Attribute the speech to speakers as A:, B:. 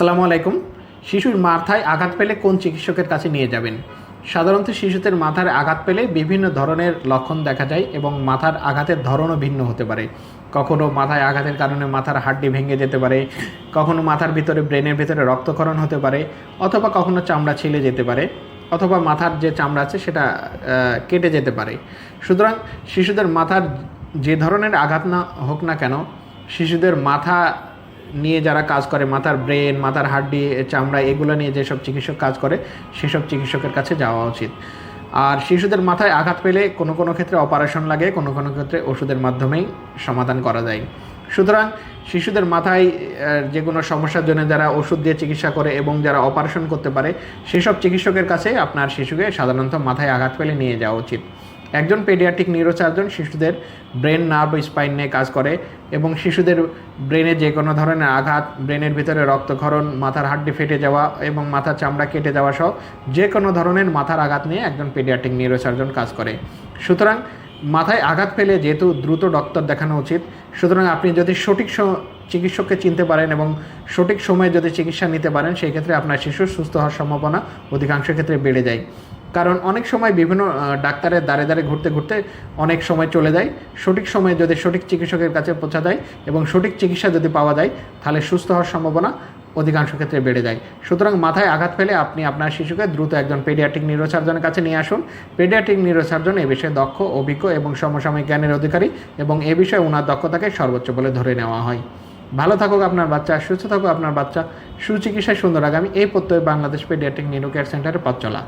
A: আসসালামু আলাইকুম। শিশুর মাথায় আঘাত পেলে কোন চিকিৎসকের কাছে নিয়ে যাবেন? সাধারণত শিশুদের মাথার আঘাত পেলে বিভিন্ন ধরনের লক্ষণ দেখা যায় এবং মাথার আঘাতের ধরনও ভিন্ন হতে পারে। কখনো মাথায় আঘাতের কারণে মাথার হাড্ডি ভেঙে যেতে পারে, কখনো মাথার ভিতরে, ব্রেনের ভিতরে রক্তক্ষরণ হতে পারে অথবা কখনো চামড়া ছিলে যেতে পারে অথবা মাথার যে চামড়া আছে সেটা কেটে যেতে পারে। সুতরাং শিশুদের মাথার যে ধরনের আঘাত না হোক না কেন, শিশুদের মাথা নিয়ে যারা কাজ করে, মাথার ব্রেন, মাথার হাড্ডি, চামড়া, এগুলো নিয়ে যেসব চিকিৎসক কাজ করে, সেসব চিকিৎসকের কাছে যাওয়া উচিত। আর শিশুদের মাথায় আঘাত পেলে কোনো কোনো ক্ষেত্রে অপারেশন লাগে, কোনো কোনো ক্ষেত্রে ওষুধের মাধ্যমেই সমাধান করা যায়। সুতরাং শিশুদের মাথায় যে কোনো সমস্যার জন্য যারা ওষুধ দিয়ে চিকিৎসা করে এবং যারা অপারেশন করতে পারে, সেসব চিকিৎসকের কাছে আপনার শিশুকে সাধারণত মাথায় আঘাত পেলে নিয়ে যাওয়া উচিত। একজন পেডিয়াট্রিক নিউরোসার্জন শিশুদের ব্রেন নার্ভ স্পাইন নিয়ে কাজ করে এবং শিশুদের ব্রেনে যে কোনো ধরনের আঘাত ব্রেনের ভিতরে রক্তক্ষরণ, মাথার হাড্ডি ফেটে যাওয়া এবং মাথার চামড়া কেটে যাওয়া সহ যে কোনো ধরনের মাথার আঘাত নিয়ে একজন পেডিয়াট্রিক নিউরোসার্জন কাজ করে। সুতরাং মাথায় আঘাত পেলে যেহেতু দ্রুত ডক্টর দেখানো উচিত, সুতরাং আপনি যদি সঠিক চিকিৎসককে চিনতে পারেন এবং সঠিক সময়ে যদি চিকিৎসা নিতে পারেন, সেই ক্ষেত্রে আপনার শিশুর সুস্থ হওয়ার সম্ভাবনা অধিকাংশ ক্ষেত্রে বেড়ে যায়। কারণ অনেক সময় বিভিন্ন ডাক্তারের দ্বারে দ্বারে ঘুরতে ঘুরতে অনেক সময় চলে যায়। সঠিক সময়ে যদি সঠিক চিকিৎসকের কাছে পৌঁছা যায় এবং সঠিক চিকিৎসা যদি পাওয়া যায়, তাহলে সুস্থ হওয়ার সম্ভাবনা অধিকাংশ ক্ষেত্রে বেড়ে যায়। সুতরাং মাথায় আঘাত পেলে আপনি আপনার শিশুকে দ্রুত একজন পেডিয়াট্রিক নিউরোসার্জনের কাছে নিয়ে আসুন। পেডিয়াট্রিক নিউরোসার্জন এ বিষয়ে দক্ষ, অভিজ্ঞ এবং সমসাময়িক জ্ঞানের অধিকারী এবং এ বিষয়ে ওনার দক্ষতাকে সর্বোচ্চ বলে ধরে নেওয়া হয়। ভালো থাকুক আপনার বাচ্চা, সুস্থ থাকুক আপনার বাচ্চা। সুচিকিৎসায় সুন্দর। আগামী এই প্রত্যয় বাংলাদেশ পেডিয়াট্রিক নিউরো কেয়ার সেন্টারে পথ চলা।